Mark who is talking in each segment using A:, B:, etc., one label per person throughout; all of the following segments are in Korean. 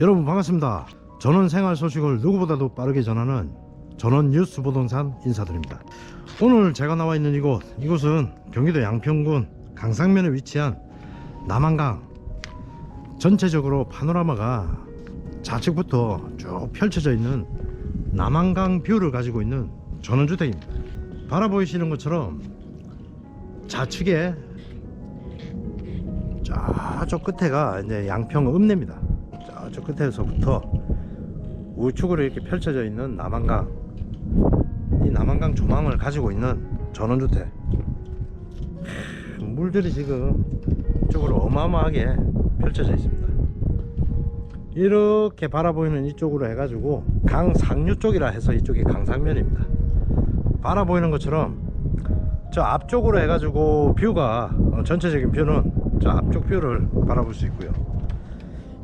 A: 여러분 반갑습니다. 전원 생활 소식을 누구보다도 빠르게 전하는 전원 뉴스 부동산 인사드립니다. 오늘 제가 나와 있는 이곳, 이곳은 경기도 양평군 강상면에 위치한 남한강. 전체적으로 파노라마가 좌측부터 쭉 펼쳐져 있는 남한강 뷰를 가지고 있는 전원주택입니다. 바라보이시는 것처럼 좌측에 저쪽 끝에가 이제 양평 읍내입니다. 저쪽 끝에서부터 우측으로 이렇게 펼쳐져 있는 남한강 이 남한강 조망을 가지고 있는 전원주택. 크, 물들이 지금 이쪽으로 어마어마하게 펼쳐져 있습니다. 이렇게 바라보이는 이쪽으로 해가지고 강 상류 쪽이라 해서 이쪽이 강상면입니다. 바라보이는 것처럼 저 앞쪽으로 해가지고 뷰가 어, 전체적인 뷰는 저 앞쪽 뷰를 바라볼 수 있고요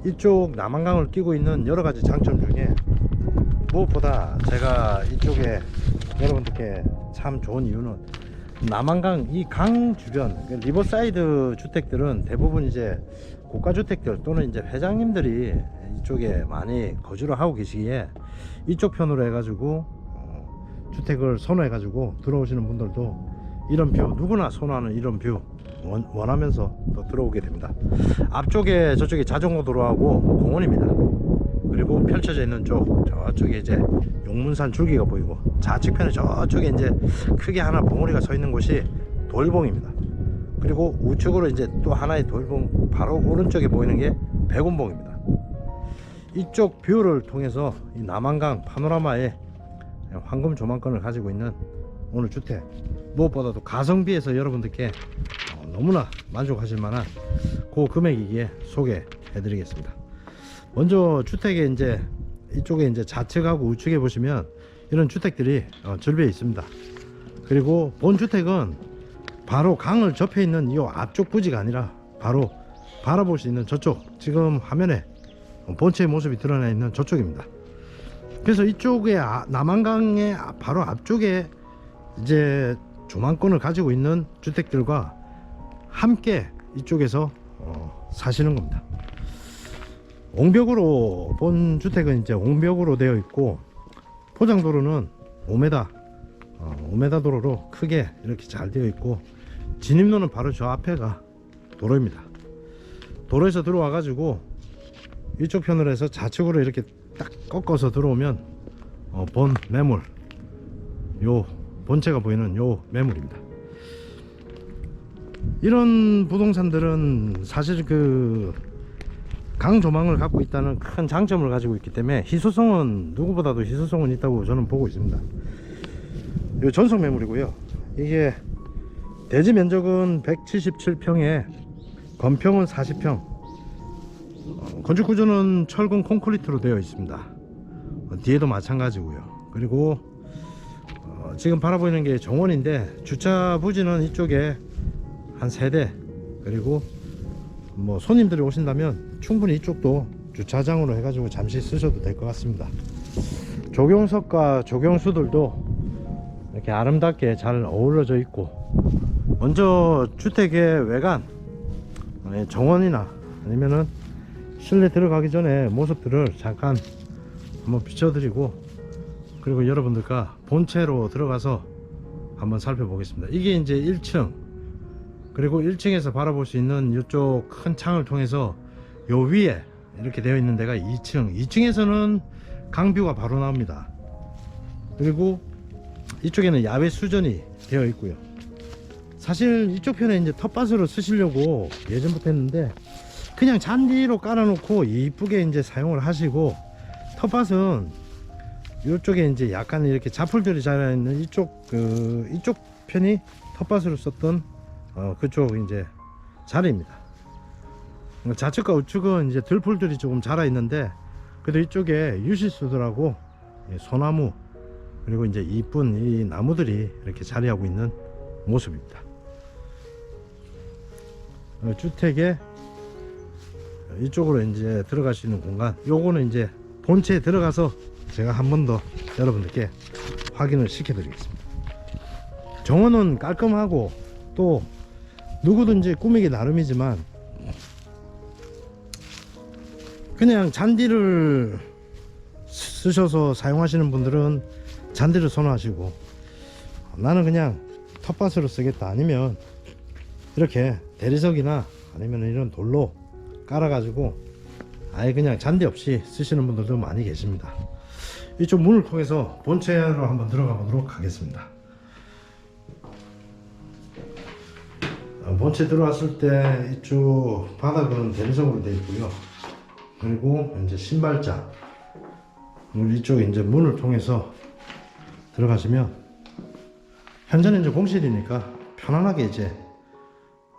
A: 이쪽 남한강을 끼고 있는 여러 가지 장점 중에 무엇보다 제가 이쪽에 여러분들께 참 좋은 이유는 남한강 이 강 주변 그 리버사이드 주택들은 대부분 이제 고가 주택들 또는 이제 회장님들이 이쪽에 많이 거주를 하고 계시기에 이쪽 편으로 해가지고 어, 주택을 선호해 가지고 들어오시는 분들도 이런 뷰 누구나 선호하는 이런 뷰 원, 원하면서 또 들어오게 됩니다. 앞쪽에 저쪽에 자전거 도로하고 공원입니다. 그리고 펼쳐져 있는 쪽 저쪽에 이제 용문산 줄기가 보이고 좌측편에 저쪽에 이제 크게 하나 봉우리가 서 있는 곳이 돌봉입니다. 그리고 우측으로 이제 또 하나의 돌봉 바로 오른쪽에 보이는 게 백운봉입니다. 이쪽 뷰를 통해서 이 남한강 파노라마의 황금 조망권을 가지고 있는 오늘 주택 무엇보다도 가성비에서 여러분들께 어, 너무나 만족하실 만한 그 금액이기에 소개해 드리겠습니다. 먼저 주택에 이제 이쪽에 이제 좌측하고 우측에 보시면 이런 주택들이 어, 절벽에 있습니다. 그리고 본 주택은 바로 강을 접해 있는 이 앞쪽 부지가 아니라 바로 바라볼 수 있는 저쪽 지금 화면에 본체의 모습이 드러나 있는 저쪽입니다. 그래서 이쪽에 아- 남한강의 아- 바로 앞쪽에 이제 조망권을 가지고 있는 주택들과 함께 이쪽에서 어, 사시는 겁니다. 옹벽으로 본 주택은 이제 옹벽으로 되어 있고 포장도로는 5m, 어, 5m 도로로 크게 이렇게 잘 되어 있고 진입로는 바로 저 앞에가 도로입니다. 도로에서 들어와 가지고 이쪽 편으로 해서 좌측으로 이렇게 딱 꺾어서 들어오면 어, 본 매물 요 본체가 보이는 요 매물입니다. 이런 부동산들은 사실 그 강조망을 갖고 있다는 큰 장점을 가지고 있기 때문에 희소성은 누구보다도 희소성은 있다고 저는 보고 있습니다. 요 전속 매물이고요. 이게 대지 면적은 177평에 건평은 40평. 어, 건축 구조는 철근 콘크리트로 되어 있습니다. 어, 뒤에도 마찬가지고요. 그리고 어, 지금 바라보이는 게 정원인데 주차 부지는 이쪽에 한 세대 그리고 뭐 손님들이 오신다면 충분히 이쪽도 주차장으로 해가지고 잠시 쓰셔도 될 것 같습니다. 조경석과 조경수들도 이렇게 아름답게 잘 어우러져 있고 먼저 주택의 외관 예, 정원이나 아니면은 실내 들어가기 전에 모습들을 잠깐 한번 비춰드리고 그리고 여러분들과 본체로 들어가서 한번 살펴보겠습니다. 이게 이제 1층 그리고 1층에서 바라볼 수 있는 이쪽 큰 창을 통해서 요 위에 이렇게 되어 있는 데가 2층 2층에서는 강뷰가 바로 나옵니다. 그리고 이쪽에는 야외 수전이 되어 있고요. 사실 이쪽 편에 이제 텃밭으로 쓰시려고 예전부터 했는데 그냥 잔디로 깔아놓고 이쁘게 이제 사용을 하시고 텃밭은 이쪽에 이제 약간 이렇게 자풀들이 자라 있는 이쪽 그 이쪽 편이 텃밭으로 썼던 어 그쪽 이제 자리입니다. 좌측과 우측은 이제 들풀들이 조금 자라 있는데 그래도 이쪽에 유실수들하고 이 소나무 그리고 이제 이쁜 이 나무들이 이렇게 자리하고 있는 모습입니다. 어, 주택의 이쪽으로 이제 들어갈 수 있는 공간 요거는 이제 본체에 들어가서 제가 한 번 더 여러분들께 확인을 시켜 드리겠습니다 정원은 깔끔하고 또 누구든지 꾸미기 나름이지만 그냥 잔디를 쓰- 쓰셔서 사용하시는 분들은 잔디를 선호하시고 나는 그냥 텃밭으로 쓰겠다 아니면 이렇게 대리석이나 아니면 이런 돌로 깔아 가지고 아예 그냥 잔디 없이 쓰시는 분들도 많이 계십니다. 이쪽 문을 통해서 본체로 한번 들어가 보도록 하겠습니다. 본체 들어왔을 때 이쪽 바닥은 대리석으로 되어 있고요. 그리고 이제 신발장 이쪽에 이제 문을 통해서 들어가시면 현재는 이제 공실이니까 편안하게 이제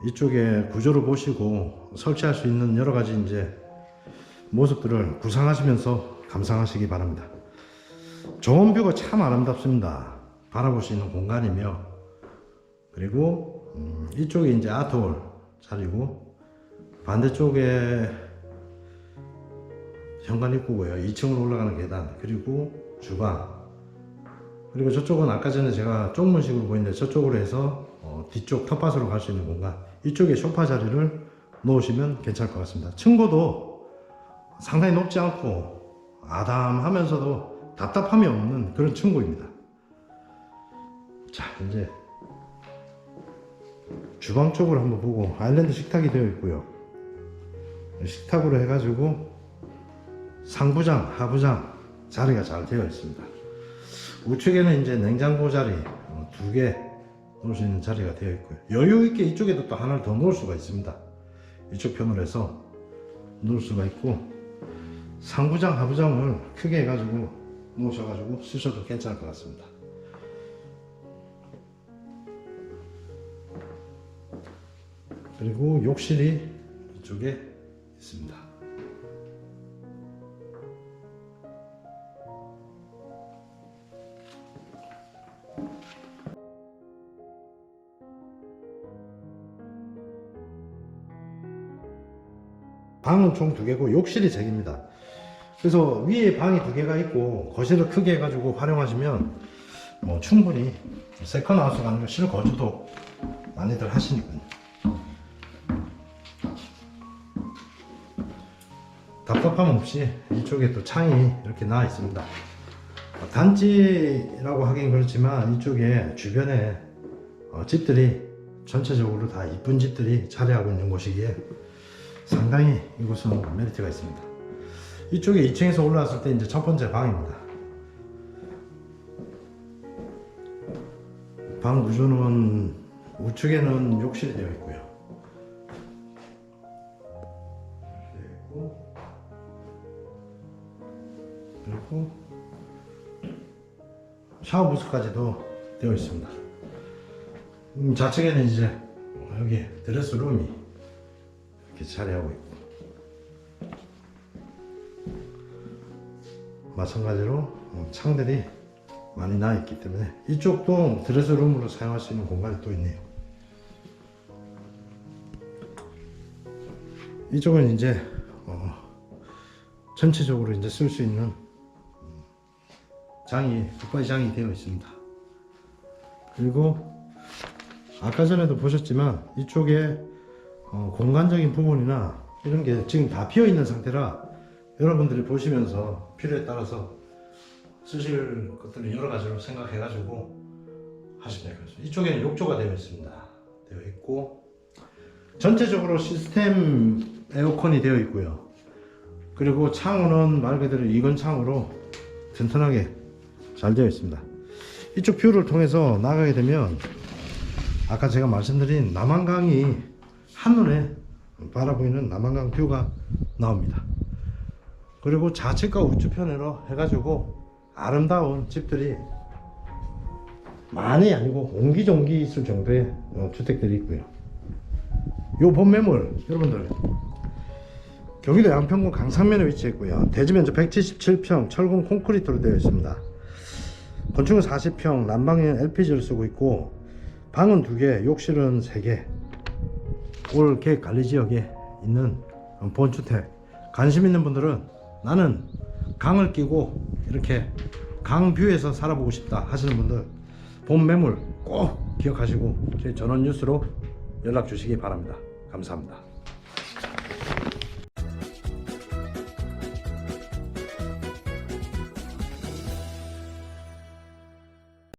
A: 이쪽에 구조를 보시고 설치할 수 있는 여러 가지 이제 모습들을 구상하시면서 감상하시기 바랍니다. 좋은 뷰가 참 아름답습니다. 바라볼 수 있는 공간이며 그리고 음, 이쪽이 이제 아트홀 자리고 반대쪽에 현관 입구고요. 2층으로 올라가는 계단 그리고 주방 그리고 저쪽은 아까 전에 제가 쪽문식으로 보이는데 저쪽으로 해서 어, 뒤쪽 텃밭으로 갈 수 있는 공간 이쪽에 소파 자리를 놓으시면 괜찮을 것 같습니다. 층고도 상당히 높지 않고 아담하면서도 답답함이 없는 그런 층고입니다. 자 이제 주방 쪽으로 한번 보고 아일랜드 식탁이 되어 있고요. 식탁으로 해가지고 상부장, 하부장 자리가 잘 되어 있습니다. 우측에는 이제 냉장고 자리 어, 두개 놓을 수 있는 자리가 되어 있고요. 여유 있게 이쪽에도 또 하나를 더 놓을 수가 있습니다. 이쪽 편으로 해서 놓을 수가 있고 상부장, 하부장을 크게 해가지고 놓으셔가지고 쓰셔도 괜찮을 것 같습니다. 그리고 욕실이 이쪽에 있습니다. 방은 총 두 개고 욕실이 세 개입니다. 그래서 위에 방이 두 개가 있고 거실을 크게 해가지고 활용하시면 뭐 충분히 세컨 하우스가 아니고 실거주도 많이들 하시니까요. 답답함 없이 이쪽에 또 창이 이렇게 나와 있습니다. 어, 단지라고 하긴 그렇지만 이쪽에 주변에 어, 집들이 전체적으로 다 이쁜 집들이 자리하고 있는 곳이기에 상당히 이곳은 메리트가 있습니다. 이쪽에 2층에서 올라왔을 때 이제 첫 번째 방입니다. 방 구조는 우측에는 욕실이 되어 있고요. 그리고 샤워 부스까지도 되어 있습니다. 음, 좌측에는 이제 여기 드레스룸이 이렇게 자리하고 있고 마찬가지로 어, 창들이 많이 나 있기 때문에 이쪽도 드레스룸으로 사용할 수 있는 공간이 또 있네요. 이쪽은 이제 어, 전체적으로 이제 쓸 수 있는 음, 장이 붙박이장이 되어 있습니다. 그리고 아까 전에도 보셨지만 이쪽에 어, 공간적인 부분이나 이런 게 지금 다 비어 있는 상태라 여러분들이 보시면서 필요에 따라서 쓰실 것들을 여러 가지로 생각해 가지고 하시면 되겠습니다. 이쪽에는 욕조가 되어 있습니다. 되어 있고 전체적으로 시스템 에어컨이 되어 있고요. 그리고 창호는 말 그대로 이건 창으로 튼튼하게 잘 되어 있습니다. 이쪽 뷰를 통해서 나가게 되면 아까 제가 말씀드린 남한강이 한눈에 바라보이는 남한강 뷰가 나옵니다. 그리고 좌측과 우측편으로 해가지고 아름다운 집들이 많이 아니고 옹기종기 있을 정도의 어, 주택들이 있고요. 요 본매물 여러분들 경기도 양평군 강상면에 위치해 있고요. 대지 면적 177평 철근 콘크리트로 되어 있습니다. 건축은 40평 난방에는 LPG를 쓰고 있고 방은 2개, 욕실은 3개. 올 계획 관리 지역에 있는 본주택 관심 있는 분들은 나는 강을 끼고 이렇게 강뷰에서 살아보고 싶다 하시는 분들 본 매물 꼭 기억하시고 저희 전원 뉴스로 연락 주시기 바랍니다. 감사합니다.